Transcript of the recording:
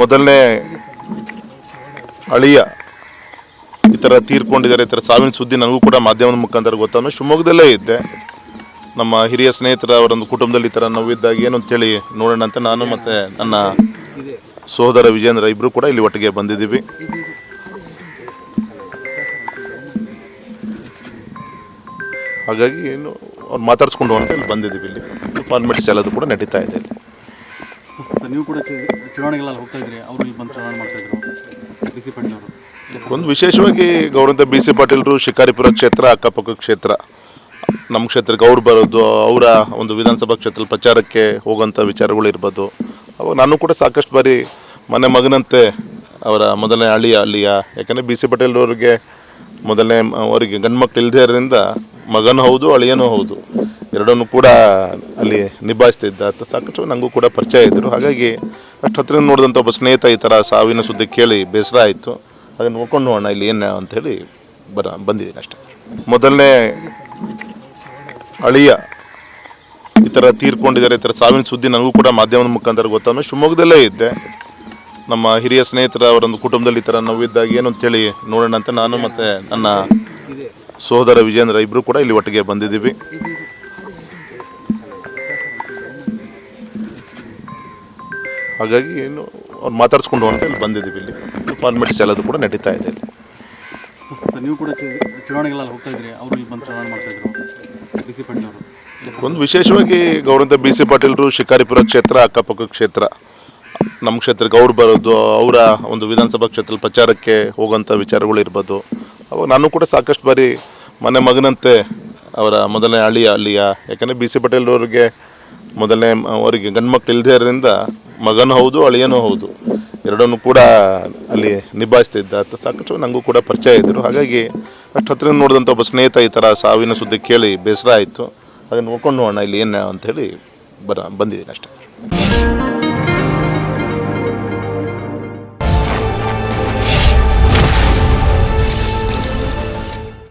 ಮೊದಲನೇ ಅಳಿಯ ಈ ಥರ ತೀರ್ಕೊಂಡಿದ್ದಾರೆ, ಈ ಥರ ಸಾವಿನ ಸುದ್ದಿ ನನಗೂ ಕೂಡ ಮಾಧ್ಯಮದ ಮುಖಾಂತರ ಗೊತ್ತಾನು ಶಿವಮೊಗ್ಗದಲ್ಲೇ ಇದ್ದೆ. ನಮ್ಮ ಹಿರಿಯ ಸ್ನೇಹಿತರ ಅವರೊಂದು ಕುಟುಂಬದಲ್ಲಿ ಈ ಥರ ನೋವಿದ್ದಾಗ ಏನು ಅಂತೇಳಿ ನೋಡೋಣ ಅಂತ ನಾನು ಮತ್ತು ನನ್ನ ಸಹೋದರ ವಿಜೇಂದ್ರ ಇಬ್ಬರು ಕೂಡ ಇಲ್ಲಿ ಒಟ್ಟಿಗೆ ಬಂದಿದ್ದೀವಿ. ಹಾಗಾಗಿ ಏನು ಅವ್ರು ಮಾತಾಡ್ಸ್ಕೊಂಡು ಅಂತ ಇಲ್ಲಿ ಬಂದಿದ್ದೀವಿ ಇಲ್ಲಿ. ಫಾರ್ಮೆಟ್ಸ್ ಎಲ್ಲದು ಕೂಡ ನಡೀತಾ ಇದೆ ಸರ್ ಕೂಡ ಹೋಗ್ತಾ ಇದ್ರಿ ಅವರು ಇಲ್ಲಿ ಬಂದು ಮಾಡ್ತಾ ಇದ್ರು. ಬಿ ಸಿ ಒಂದು ವಿಶೇಷವಾಗಿ ಗೌರವಂತ ಬಿ ಸಿ ಪಾಟೀಲರು ಶಿಕಾರಿಪುರ ಕ್ಷೇತ್ರ, ಅಕ್ಕಪಕ್ಕ ಕ್ಷೇತ್ರ. ನಮ್ಮ ಕ್ಷೇತ್ರಕ್ಕೆ ಅವ್ರು ಬರೋದು, ಅವರ ಒಂದು ವಿಧಾನಸಭಾ ಕ್ಷೇತ್ರ ಪ್ರಚಾರಕ್ಕೆ ಹೋಗುವಂಥ ವಿಚಾರಗಳು ಇರ್ಬೋದು. ಅವಾಗ ನಾನು ಕೂಡ ಸಾಕಷ್ಟು ಬಾರಿ ಮನೆ ಮಗನಂತೆ ಅವರ ಮೊದಲನೇ ಅಳಿಯ ಅಲ್ಲಿಯ ಯಾಕಂದರೆ ಬಿ ಸಿ ಪಟೇಲ್ ಅವರಿಗೆ ಮೊದಲನೇ ಅವರಿಗೆ ಗಂಡು ಮಕ್ಕಳು ಇಲ್ಲದೆ ಇರೋದ್ರಿಂದ ಮಗನೂ ಹೌದು, ಅಳಿಯನೂ ಹೌದು. ಎರಡನ್ನೂ ಕೂಡ ಅಲ್ಲಿ ನಿಭಾಯಿಸ್ತಾ ಇದ್ದ. ಸಾಕಷ್ಟು ನನಗೂ ಕೂಡ ಪರಿಚಯ ಇದ್ದರು. ಹಾಗಾಗಿ ಅಷ್ಟು ಹತ್ತಿರ ನೋಡಿದಂಥ ಒಬ್ಬ ಸ್ನೇಹಿತ ಈ ಥರ ಸಾವಿನ ಸುದ್ದಿ ಕೇಳಿ ಬೇಸರ ಆಯಿತು. ಹಾಗೆ ನೋಡ್ಕೊಂಡು ನೋಡೋಣ ಇಲ್ಲಿ ಏನು ಅಂಥೇಳಿ ಬರ, ಬಂದಿದ್ದೀನಿ ಅಷ್ಟೇ. ಮೊದಲನೇ ಅಳಿಯ ಈ ಥರ ತೀರ್ಕೊಂಡಿದ್ದಾರೆ, ಈ ಥರ ಸಾವಿನ ಸುದ್ದಿ ನನಗೂ ಕೂಡ ಮಾಧ್ಯಮದ ಮುಖಾಂತರ ಗೊತ್ತಾದ್ಮೇಲೆ ಶಿವಮೊಗ್ಗದಲ್ಲೇ ಇದ್ದೆ. ನಮ್ಮ ಹಿರಿಯ ಸ್ನೇಹಿತರ ಅವರೊಂದು ಕುಟುಂಬದಲ್ಲಿ ಈ ಥರ ನೋವಿದ್ದಾಗ ಏನು ಅಂತೇಳಿ ನೋಡೋಣ ಅಂತ ನಾನು ಮತ್ತು ನನ್ನ ಸಹೋದರ ವಿಜೇಂದ್ರ ಇಬ್ಬರು ಕೂಡ ಇಲ್ಲಿ ಒಟ್ಟಿಗೆ ಬಂದಿದ್ದೀವಿ. ಹಾಗಾಗಿ ಏನು ಅವ್ರು ಮಾತಾಡಿಸ್ಕೊಂಡು ಅಂತ ಇಲ್ಲಿ ಬಂದಿದ್ದೀವಿ ಇಲ್ಲಿ. ಫಾರ್ಮಾಲಿಟೀಸ್ ಎಲ್ಲದು ಕೂಡ ನಡೀತಾ ಇದೆ ಇಲ್ಲಿ. ಸರ್ ನೀವು ಕೂಡ ಚುನಾವಣೆಗಳಲ್ಲಿ ಹೋಗ್ತಾ ಇದ್ರಿ ಅವರು ಇಲ್ಲಿ ಬಂದು ಚುನಾವಣೆ ಮಾಡ್ತಾ ಇದ್ರು. ಬಿ ಸಿ ಪಾಟೀಲ್ ಅವರು. ಒಂದು ವಿಶೇಷವಾಗಿ ಗೌರವಂತ ಬಿ ಸಿ ಪಾಟೀಲರು ಶಿಕಾರಿಪುರ ಕ್ಷೇತ್ರ ಅಕ್ಕಪಕ್ಕ ಕ್ಷೇತ್ರ ನಮ್ಮ ಕ್ಷೇತ್ರಕ್ಕೆ ಅವ್ರು ಬರೋದು ಅವರ ಒಂದು ವಿಧಾನಸಭಾ ಕ್ಷೇತ್ರದಲ್ಲಿ ಪ್ರಚಾರಕ್ಕೆ ಹೋಗುವಂಥ ವಿಚಾರಗಳು ಇರ್ಬೋದು. ಅವಾಗ ನಾನು ಕೂಡ ಸಾಕಷ್ಟು ಬಾರಿ ಮನೆ ಮಗನಂತೆ ಅವರ ಮೊದಲನೇ ಅಳಿಯ ಅಲ್ಲಿಯ ಯಾಕಂದರೆ ಬಿ ಸಿ ಪಟೇಲ್ ಅವ್ರಿಗೆ ಮೊದಲನೇ ಅವರಿಗೆ ಗಂಡು ಮಕ್ಕಳು ಇಲ್ಲದೇ ಇರೋದ್ರಿಂದ ಮಗನೂ ಹೌದು, ಅಳಿಯನೂ ಹೌದು. ಎರಡನ್ನೂ ಕೂಡ ಅಲ್ಲಿ ನಿಭಾಯಿಸ್ತಿದ್ದ ಅಂತ ಸಾಕಷ್ಟು ನನಗೂ ಕೂಡ ಪರಿಚಯ ಇದ್ದರು. ಹಾಗಾಗಿ ಅಷ್ಟು ಹತ್ತಿರದಿಂದ ನೋಡಿದಂಥ ಒಬ್ಬ ಸ್ನೇಹಿತ ಈ ಥರ ಸಾವಿನ ಸುದ್ದಿ ಕೇಳಿ ಬೇಸರ ಆಯಿತು. ಅದನ್ನು ನೋಡ್ಕೊಂಡು ನೋಡೋಣ ಇಲ್ಲಿ ಏನು ಅಂತ ಹೇಳಿ ಬರ ಬಂದಿದ್ದೀನಿ ಅಷ್ಟೇ.